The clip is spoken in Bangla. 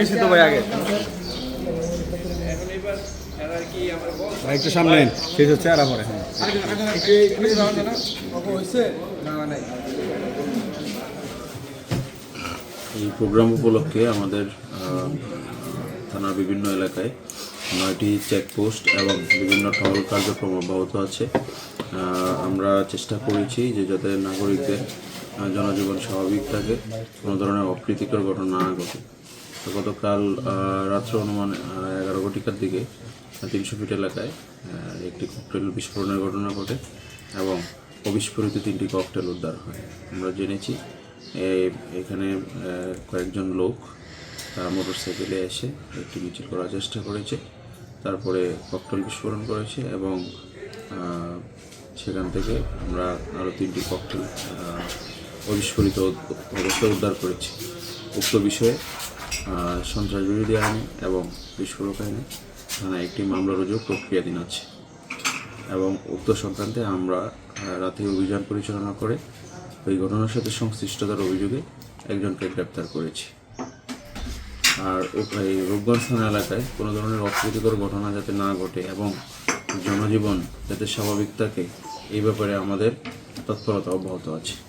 নিশ্চিত ভাই আগে। একটু সামনে শেষ হচ্ছে আর পরে এই প্রোগ্রাম উপলক্ষে আমাদের থানার বিভিন্ন এলাকায় নয়টি চেকপোস্ট এবং বিভিন্ন টহল কার্যক্রম অব্যাহত আছে। আমরা চেষ্টা করেছি যে যাতে নাগরিকদের জনজীবন স্বাভাবিক থাকে, কোনো ধরনের অপ্রীতিকর ঘটনা না ঘটে। গতকাল রাত্র অনুমান এগারো ঘটিকার দিকে তিনশো ফিট এলাকায় একটি ককটেল বিস্ফোরণের ঘটনা ঘটে এবং অবিস্ফোরিত তিনটি ককটেল উদ্ধার হয়। আমরা জেনেছি এখানে কয়েকজন লোক, তারা মোটর সাইকেলে এসে একটি মিছিল করার চেষ্টা করেছে, তারপরে ককটেল বিস্ফোরণ করেছে এবং সেখান থেকে আমরা আরও তিনটি ককটেল অবিস্ফোরিত অবস্থায় উদ্ধার করেছি। উক্ত বিষয়ে সন্ত্রাস বিরোধী আইনে এবং বিস্ফোরক আইনে থানায় একটি মামলা রুজু প্রক্রিয়াধীন আছে এবং উক্ত সংক্রান্তে আমরা রাতে অভিযান পরিচালনা করে ওই ঘটনার সাথে সংশ্লিষ্টতার অভিযোগে একজনকে গ্রেপ্তার করেছি। আর ও- এই রূপগঞ্জ থানা এলাকায় কোনো ধরনের অপ্রীতিকর ঘটনা যাতে না ঘটে এবং জনজীবন যাতে স্বাভাবিক থাকে, এই ব্যাপারে আমাদের তৎপরতা অব্যাহত আছে।